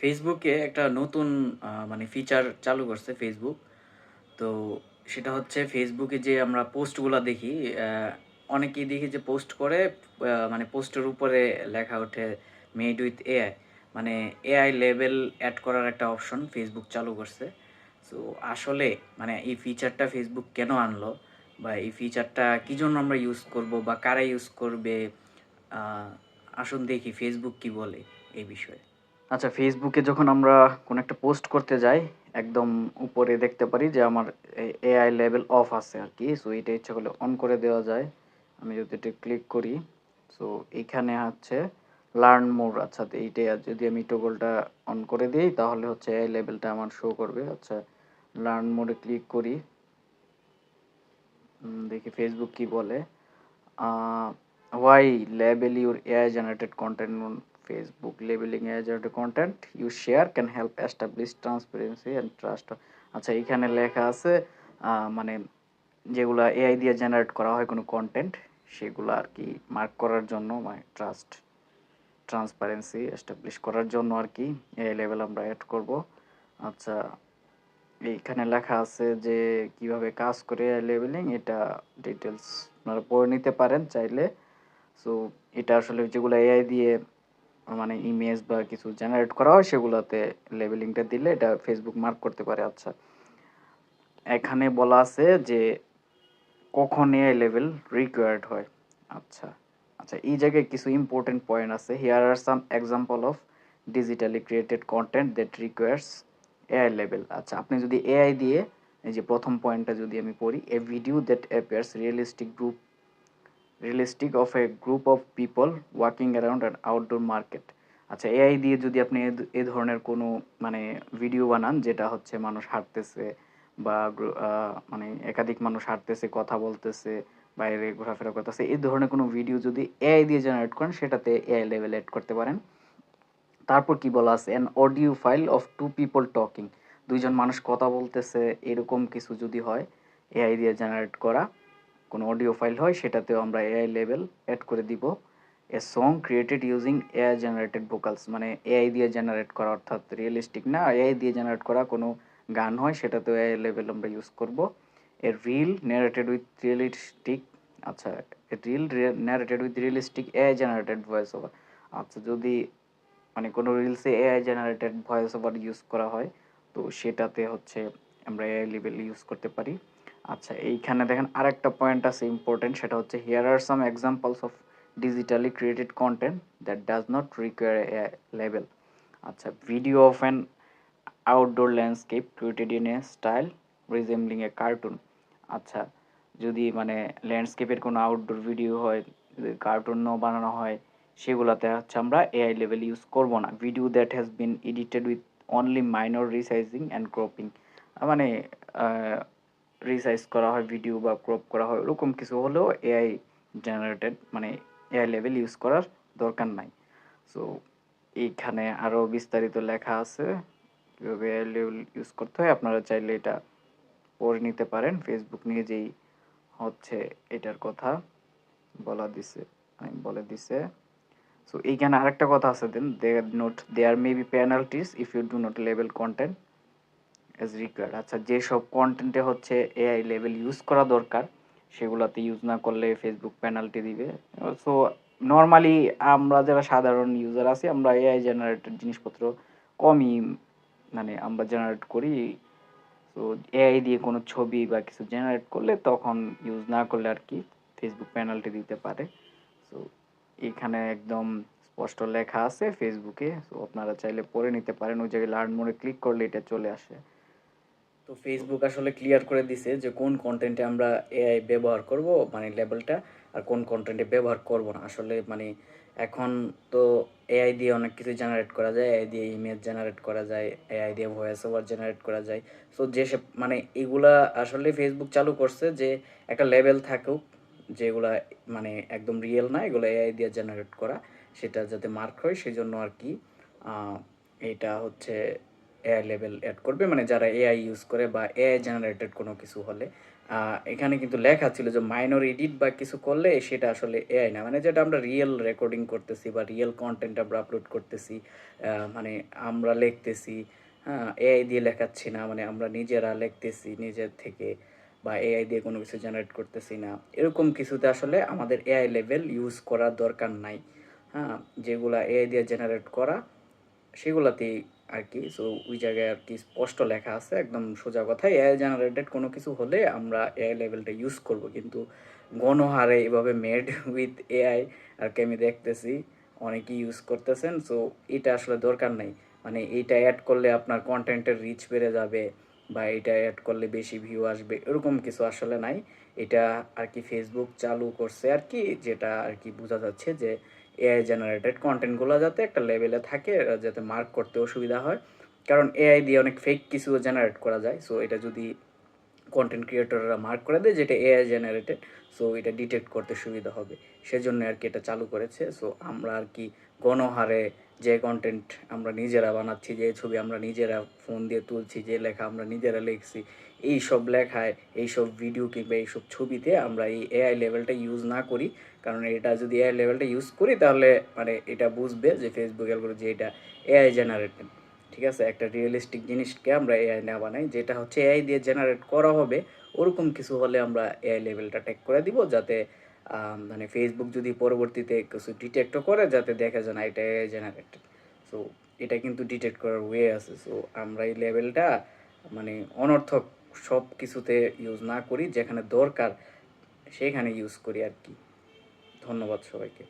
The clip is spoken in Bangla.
ফেসবুকে একটা নতুন মানে ফিচার চালু করছে ফেসবুক তো সেটা হচ্ছে ফেসবুকে যে আমরা পোস্টগুলো দেখি অনেকেই দেখি যে পোস্ট করে মানে পোস্টের উপরে লেখা ওঠে মেড উইথ এআই মানে এআই লেভেল অ্যাড করার একটা অপশন ফেসবুক চালু করছে। তো আসলে মানে এই ফিচারটা ফেসবুক কেন আনলো? বা এই ফিচারটা কী জন্য আমরা ইউজ করব? বা কারা ইউজ করবে? আসুন দেখি ফেসবুক কি বলে এই বিষয়ে। আচ্ছা ফেসবুকে যখন আমরা কোনো একটা পোস্ট করতে যাই, একদম উপরে দেখতে পারি যে আমার এআই লেভেল অফ আছে আর কি। সো এটা ইচ্ছা করলে অন করে দেওয়া যায়। আমি যদি এটা ক্লিক করি সো এইখানে হচ্ছে লার্ন মোর আচ্ছা এইটাই যদি আমি টগলটা অন করে দিই, তাহলে হচ্ছে এআই লেভেলটা আমার শো করবে। আচ্ছা লার্ন মোডে ক্লিক করি। দেখি ফেসবুক কি বলে। label your AI generated content on Facebook labeling generated content you share can help establish transparency and trust. আচ্ছা এখানে লেখা আছে মানে যেগুলা এআই দিয়ে জেনারেট করা হয় কোনো কন্টেন্ট সেগুলো আর কি মার্ক করার জন্য মানে ট্রাস্ট ট্রান্সপারেন্সি এস্টাবলিশ করার জন্য আর কি এই লেভেল আমরা অ্যাড করব। আচ্ছা এইখানে লেখা আছে যে কীভাবে কাজ করে এআই লেভেলিং এটা ডিটেলস আপনারা পড়ে নিতে পারেন চাইলে। সো এটা আসলে যেগুলো এআই দিয়ে মানে ইমেজ বা কিছু জেনারেট করা হয়, সেগুলোতে লেবেলিংটা দিলে এটা ফেসবুক মার্ক করতে পারে। আচ্ছা এখানে বলা আছে যে কখন এআই লেভেল রিকোয়ার্ড হয়। আচ্ছা আচ্ছা এই জায়গায় কিছু ইম্পর্টেন্ট পয়েন্ট আছে। Here are some example of digitally created content that requires AI level আচ্ছা আপনি যদি এআই দিয়ে, এই যে প্রথম পয়েন্টটা যদি আমি পড়ি a video that appears realistic group realistic of a group of people walking around an outdoor market আচ্ছা এআই দিয়ে যদি আপনি এ- ধরনের কোনো মানে ভিডিও বানান, যেটা হচ্ছে মানুষ হাঁটতেছে বা মানে একাধিক মানুষ হাঁটতেছে, কথা বলতেছে, বাইরে ঘোরাফেরা করতেছে এই ধরনের কোনো ভিডিও যদি এআই দিয়ে জেনারেট করেন, সেটাতে এআই লেভেল এড করতে পারেন। তারপর কি বলা আছে? An audio file of two people talking দুইজন মানুষ কথা বলতেছে, এরকম কিছু যদি হয় এআই দিয়ে জেনারেট করা। কোনো অডিও ফাইল হয়, সেটাতেও আমরা এআই লেভেল অ্যাড করে দিব। A song created using AI generated vocals মানে এআই দিয়ে জেনারেট করা, অর্থাৎ রিয়েলিস্টিক না এআই দিয়ে জেনারেট করা কোনো গান হয়, সেটাতেও এআই লেভেল আমরা ইউজ করব। A reel narrated with realistic আচ্ছা reel narrated with realistic AI generated voice over আচ্ছা যদি মানে কোনো রিলসে AI generated voice over use করা হয়, তো সেটাতে হচ্ছে আমরা এআই লেভেল ইউজ করতে পারি। আচ্ছা এইখানে দেখেন আরেকটা পয়েন্ট আছে ইম্পর্টেন্ট সেটা হচ্ছে here are some examples of digitally created content that does not require a level আচ্ছা video of an outdoor landscape created in a style resembling a cartoon আচ্ছা যদি মানে ল্যান্ডস্কেপের কোনো আউটডোর ভিডিও হয় কার্টুনও বানানো হয়, সেগুলোতে হচ্ছে আমরা এআই লেভেল ইউজ করব না। Video that has been edited with only minor resizing and cropping মানে রিসাইজ করা হয় ভিডিও বা ক্রপ করা হয়, ওরকম কিছু হলেও এআই জেনারেটেড মানে এআই লেভেল ইউজ করার দরকার নাই। সো এইখানে আরও বিস্তারিত লেখা আছে, কীভাবে এআই লেভেল ইউজ করতে হয়, আপনারা চাইলে এটা পড়ে নিতে পারেন। ফেসবুক নিয়ে যেই হচ্ছে এটার কথা বলা দিছে, আমি বলে দিছে। সো এইখানে আরেকটা কথা আছে, then they note there may be penalties if you do not level content as required আচ্ছা যেসব কন্টেন্টে হচ্ছে এআই লেভেল ইউজ করা দরকার, সেগুলোতে ইউজ না করলে ফেসবুক পেনাল্টি দিবে। সো নর্মালি আমরা যারা সাধারণ ইউজার আছি, আমরা এআই জেনারেটেড জিনিসপত্র কমই মানে আমরা জেনারেট করি। তো এআই দিয়ে কোনো ছবি বা কিছু জেনারেট করলে তখন ইউজ না করলে আর কি ফেসবুক পেনাল্টি দিতে পারে। সো এখানে একদম স্পষ্ট লেখা আছে ফেসবুকে সো আপনারা চাইলে পড়ে নিতে পারেন। ওই জায়গায় লার্ন মোডে ক্লিক করলে এটা চলে আসে। তো ফেসবুক আসলে ক্লিয়ার করে দিছে যে কোন কন্টেন্টে আমরা এআই ব্যবহার করব মানে লেভেলটা আর কোন কন্টেন্টে ব্যবহার করব না। আসলে মানে এখন তো এআই দিয়ে অনেক কিছু জেনারেট করা যায় এআই দিয়ে ইমেজ জেনারেট করা যায় এআই দিয়ে ভয়েস ওভার জেনারেট করা যায়। সো যেসব মানে এগুলা আসলে ফেসবুক চালু করছে যে একটা লেভেল থাকুক, যেগুলা মানে একদম রিয়েল না, এগুলো এআই দিয়ে জেনারেট করা, সেটা যাতে মার্ক হয় সেই জন্য আর কি এটা হচ্ছে এআই লেভেল অ্যাড করবে মানে যারা এআই ইউজ করে বা এআই জেনারেটেড কোনো কিছু হলে। এখানে কিন্তু লেখা ছিল যে মাইনর এডিট বা কিছু করলে সেটা আসলে এআই না। মানে যেটা আমরা রিয়েল রেকর্ডিং করতেছি বা রিয়েল কন্টেন্ট আমরা আপলোড করতেছি মানে আমরা লিখতেছি হ্যাঁ এআই দিয়ে লেখাচ্ছি না মানে আমরা নিজেরা লিখতেছি নিজের থেকে বা এআই দিয়ে কোনো কিছু জেনারেট করতেছি না। এরকম কিছুতে আসলে আমাদের এআই লেভেল ইউজ করার দরকার নাই। হ্যাঁ যেগুলা এআই দিয়ে জেনারেট করা সেগুলাতেই আর কি সো ওই জায়গায় আর কি স্পষ্ট লেখা আছে, একদম সোজা কথা এআই জেনারেটেড কোনো কিছু হলে আমরা এআই লেভেলটা ইউজ করব। কিন্তু গণহারে এভাবে মেড উইথ এআই আর কি আমি দেখতেছি, অনেকেই ইউজ করতেছেন। সো এটা আসলে দরকার নাই। মানে এইটা অ্যাড করলে আপনার কন্টেন্টের রিচ বেড়ে যাবে বা এটা অ্যাড করলে বেশি ভিউ আসবে, এরকম কিছু আসলে নাই। এটা আর কি ফেসবুক চালু করছে আর কি যেটা আর কি বোঝা যাচ্ছে যে এআই জেনারেটেড কন্টেন্টগুলো যাতে একটা লেভেলে থাকে যাতে মার্ক করতে অসুবিধা হয়। কারণ এআই দিয়ে অনেক ফেক কিছু জেনারেট করা যায়। সো এটা যদি কন্টেন্ট ক্রিয়েটররা মার্ক করে দেয়, যেটা এআই জেনারেটেড সো এটা ডিটেক্ট করতে সুবিধা হবে। সেজন্য আর কি এটা চালু করেছে। সো আমরা আর কি গণহারে যে কন্টেন্ট আমরা নিজেরা বানাচ্ছি, যে ছবি আমরা নিজেরা ফোন দিয়ে তুলছি, যে লেখা আমরা নিজেরা লিখছি এই সব লেখায় এই সব ভিডিও কিংবা এইসব ছবিতে আমরা এই এআই লেভেলটা ইউজ না করি। কারণ এটা যদি এআই লেভেলটা ইউজ করি, তাহলে মানে এটা বুঝবে যে ফেসবুক অ্যালগোরিদম যে এটা এআই জেনারেটেড ঠিক আছে? একটা রিয়েলিস্টিক জিনিসকে আমরা এআই না বানাই, যেটা হচ্ছে এআই দিয়ে জেনারেট করা হবে, ওরকম কিছু হলে আমরা এআই লেভেলটা টেক করে দিব, যাতে মানে ফেসবুক যদি পরবর্তীতে কিছু ডিটেক্টও করে যাতে দেখা যায় না, এটা জেনারেটেড সো এটা কিন্তু ডিটেক্ট করার ওয়ে আছে। সো আমরা এই লেভেলটা মানে অনর্থক সব কিছুতে ইউজ না করি, যেখানে দরকার সেখানে ইউজ করি আর কি। ধন্যবাদ সবাইকে।